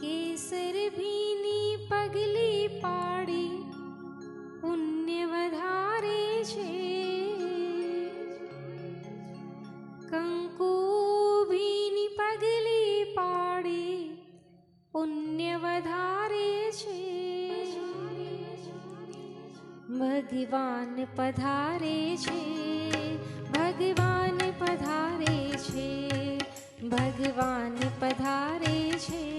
केसर भीनी पगली पाडी पुण्यधारे कंकु पगलीडी पुण्यवधारे भगवान पधारे छे भगवान पधारे छे भगवान पधारे छे।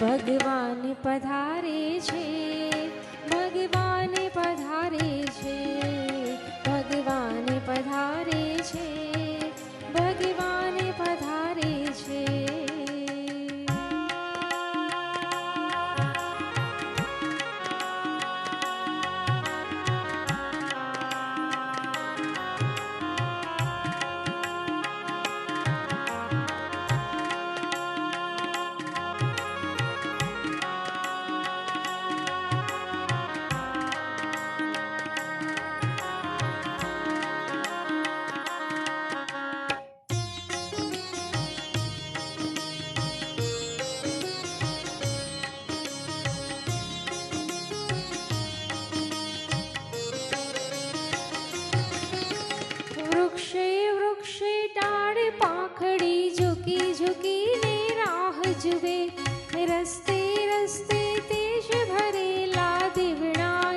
ભગવાન પધારે છે ભગવાન પધારે છે. खड़ी झुकी झुकी ने राह जुबे रस्ते रस्ते तेज भरे ला दिवड़ाए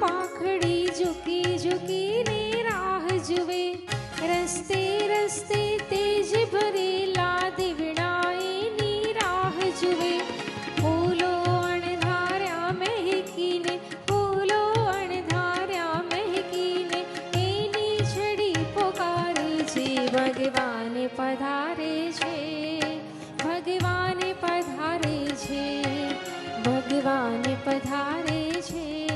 पाखड़ी झुकी झुकी ने राह रस्ते रस्ते तेज भरे છે ભગવાન પધારે છે ભગવાન પધારે છે.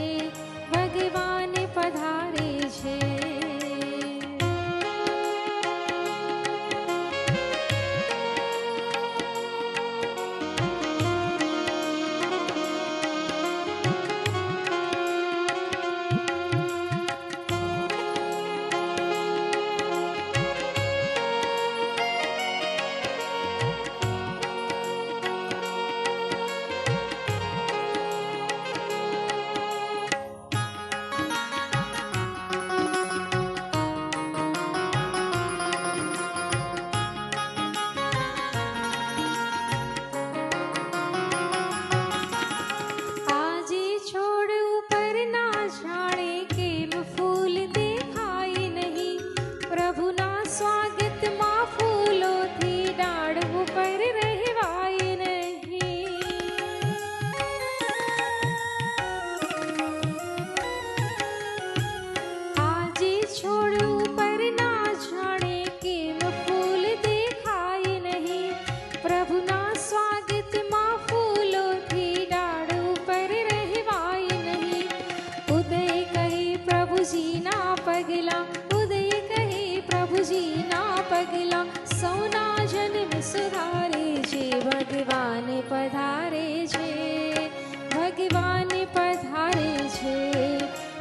પગલા સૌના જન્મ સુધારે છે ભગવાન પધારે છે ભગવાન પધારે છે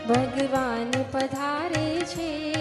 ભગવાન પધારે છે.